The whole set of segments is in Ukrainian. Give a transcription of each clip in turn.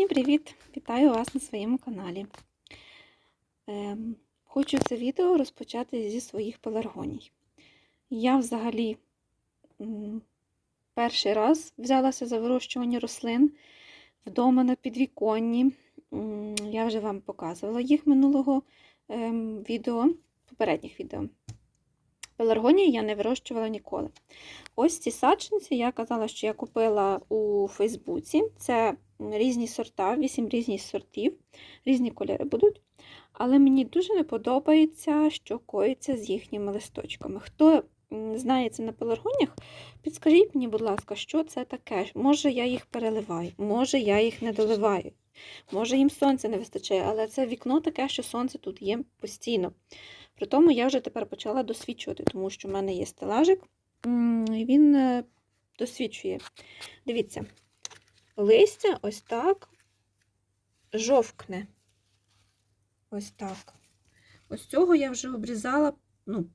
Всім привіт! Вітаю вас на своєму каналі. Ем, хочу це відео розпочати зі своїх пеларгоній. Я взагалі перший раз взялася за вирощування рослин вдома на підвіконні. Я вже вам показувала їх минулого ем, відео, попередніх відео. Пеларгонії я не вирощувала ніколи. Ось ці саджанці я казала, що я купила у Фейсбуці. Це різні сорта, 8 різних сортів, різні кольори будуть. Але мені дуже не подобається, що коїться з їхніми листочками. Хто м, знається на пеларгоніях, підскажіть мені, будь ласка, що це таке? Може, я їх переливаю, може, я їх не доливаю, може їм сонця не вистачає, але це вікно таке, що сонце тут є постійно. При тому я вже тепер почала досвідчувати, тому що в мене є стелажик, і він е, досвідчує. Дивіться, листя ось так жовкне. Ось так. Ось цього я вже обрізала, ну,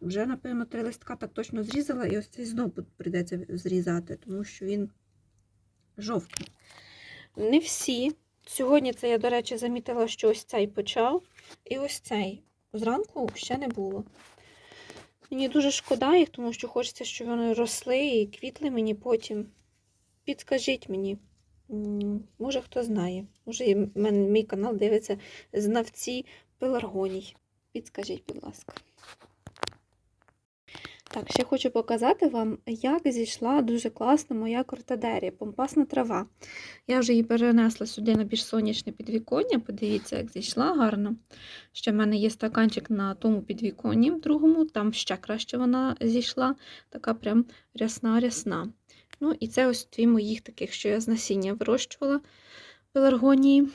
вже, напевно, три листка так точно зрізала, і ось цей знову прийдеться зрізати, тому що він жовкне. Не всі. Сьогодні це я, до речі, замітила, що ось цей почав, і ось цей. Зранку ще не було. Мені дуже шкода їх, тому що хочеться, щоб вони росли і квітли мені потім. Підскажіть мені, може хто знає, може мій канал дивиться знавці пеларгоній. Підскажіть, будь ласка. Так, ще хочу показати вам, як зійшла дуже класна моя кортадерія, помпасна трава. Я вже її перенесла сюди на більш сонячне підвіконня. Подивіться, як зійшла гарно. Ще в мене є стаканчик на тому підвіконні, другому, там ще краще вона зійшла, така прям рясна-рясна. Ну, і це ось дві моїх таких, що я з насіння вирощувала пеларгонії.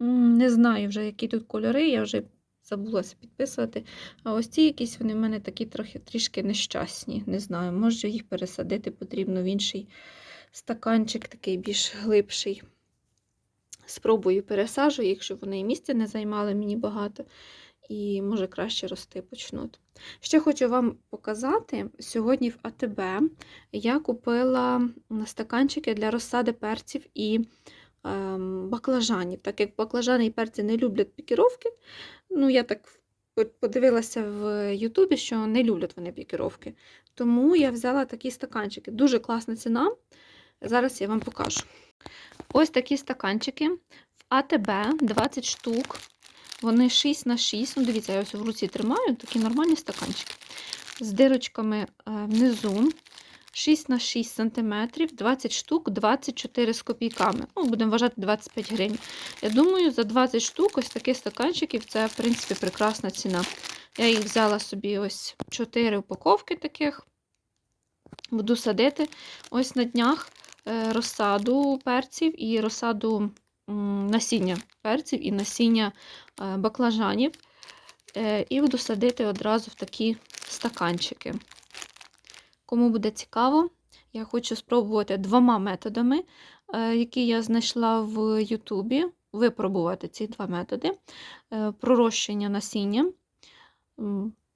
Не знаю вже, які тут кольори, я вже забулася підписувати. А ось ці якісь вони в мене такі трохи трішки нещасні. Не знаю, може їх пересадити потрібно в інший стаканчик, такий більш глибший. Спробую пересаджу їх, щоб вони і місця не займали мені багато. І може краще рости почнуть. Ще хочу вам показати: сьогодні в АТБ я купила стаканчики для розсади перців і ем, баклажанів. Так як баклажани і перці не люблять пікіровки, ну я так подивилася в Ютубі, що не люблять вони пікіровки. Тому я взяла такі стаканчики. Дуже класна ціна. Зараз я вам покажу. Ось такі стаканчики АТБ 20 штук. Вони 6 на 6. Ну, дивіться, я ось в руці тримаю, такі нормальні стаканчики. З дирочками е, внизу. 6 на 6 см, 20 штук, 24 з копійками. Ну, будемо вважати 25 гривень. Я думаю, за 20 штук ось таких стаканчиків це, в принципі, прекрасна ціна. Я їх взяла собі ось 4 упаковки таких. Буду садити ось на днях е, розсаду перців і розсаду насіння перців і насіння е, баклажанів. Е, І буду садити одразу в такі стаканчики. Кому буде цікаво, я хочу спробувати двома методами, е, які я знайшла в Ютубі. Випробувати ці два методи пророщення насіння.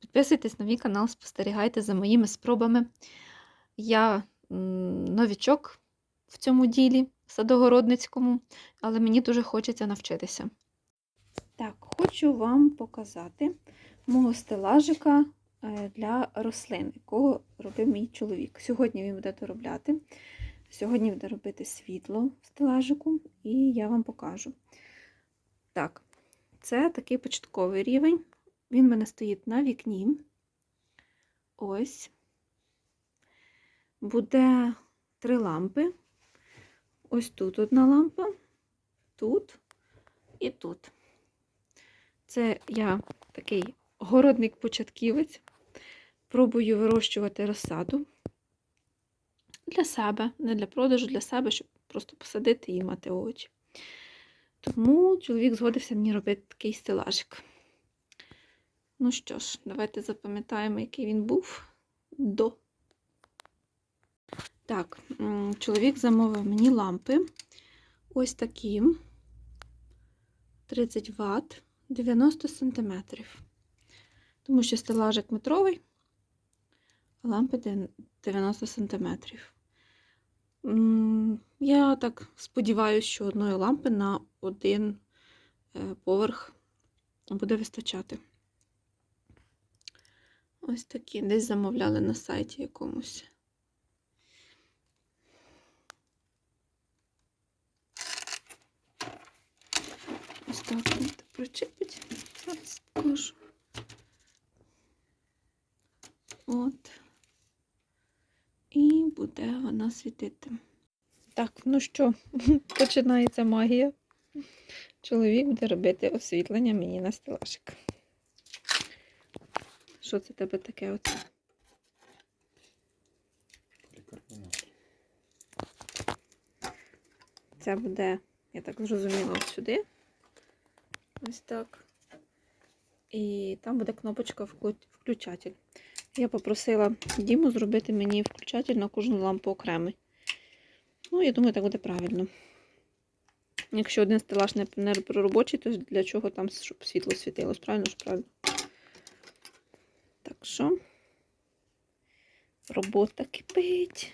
Підписуйтесь на мій канал, спостерігайте за моїми спробами. Я новічок в цьому ділі садогородницькому, але мені дуже хочеться навчитися. Так, хочу вам показати мого стелажика е, для рослин, якого робив мій чоловік. Сьогодні він буде доробляти. Сьогодні буде робити світло в стелажику, і я вам покажу. Так, це такий початковий рівень. Він в мене стоїть на вікні. Ось. Буде три лампи. Ось тут одна лампа, тут і тут. Це я такий городник-початківець. Пробую вирощувати розсаду для себе, не для продажу, для себе, щоб просто посадити і мати овочі. Тому чоловік згодився мені робити такий стелажик. Ну що ж, давайте запам'ятаємо, який він був до. Так, чоловік замовив мені лампи. Ось такі 30 Вт, 90 см. Тому що стелажик метровий, а лампи 90 см. Я так сподіваюся, що одної лампи на один е, поверх буде вистачати. Ось такі десь замовляли на сайті якомусь. Так причепить. Зараз покажу. От. І буде вона світити. Так, ну що, починається магія. Чоловік буде робити освітлення мені на стелажик. Що це тебе таке оце? Це буде, я так зрозуміла, сюди. Ось так. І там буде кнопочка включатель. Я попросила Діму зробити мені включатель на кожну лампу окремий. Ну, я думаю, так буде правильно. Якщо один стелаж не, робочий, то для чого там, щоб світло світилось? Правильно ж правильно? Так що робота кипить.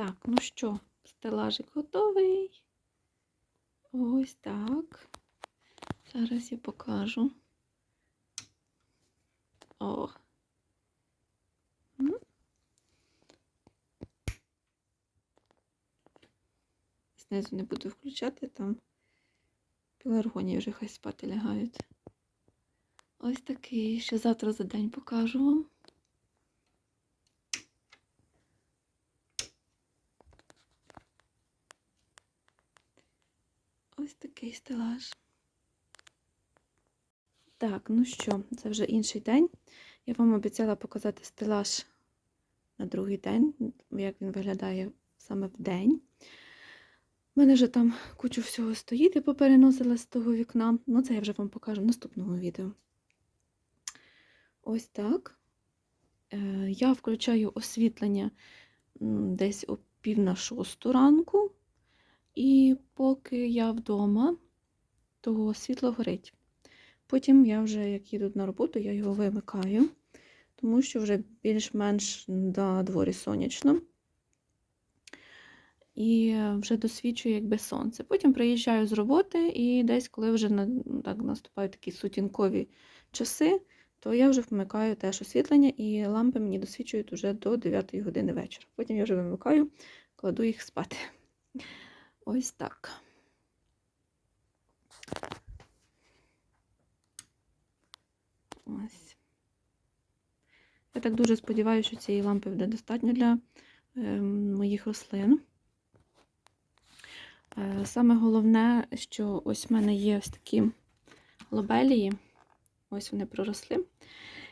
Так, ну що, стелажик готовий. Ось так. Зараз я покажу. О. Знизу не буду включати, там пеларгонії вже хай спати лягають. Ось такий. Ще завтра за день покажу вам. Ось такий стелаж. Так, ну що, це вже інший день. Я вам обіцяла показати стелаж на другий день, як він виглядає саме в день. У мене вже там кучу всього стоїть, я попереносила з того вікна. Ну, це я вже вам покажу в наступному відео. Ось так. Е, Я включаю освітлення десь о пів на шосту ранку. І поки я вдома, то світло горить. Потім я вже, як їду на роботу, я його вимикаю, тому що вже більш-менш на дворі сонячно. І вже досвідчую якби сонце. Потім приїжджаю з роботи, і десь, коли вже на- так, наступають такі сутінкові часи, то я вже вмикаю теж освітлення, і лампи мені досвідчують вже до 9 години вечора. Потім я вже вимикаю, кладу їх спати. Ось так. Ось. Я так дуже сподіваюся, що цієї лампи буде достатньо для е, моїх рослин. Е, саме головне, що ось в мене є ось такі лобелії. Ось вони проросли.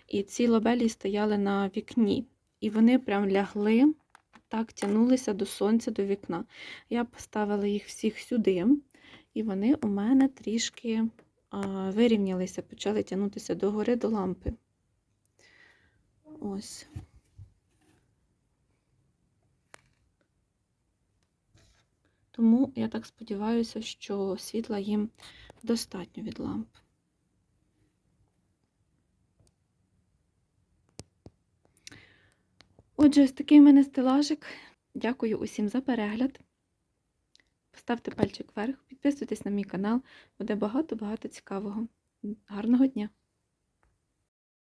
І ці лобелії стояли на вікні. І вони прям лягли, так тягнулися до сонця, до вікна. Я поставила їх всіх сюди, і вони у мене трішки а, вирівнялися, почали тягнутися догори до лампи. Ось. Тому я так сподіваюся, що світла їм достатньо від ламп. Отже, ось такий в мене стелажик. Дякую усім за перегляд. Поставте пальчик вверх, підписуйтесь на мій канал, буде багато-багато цікавого. Гарного дня!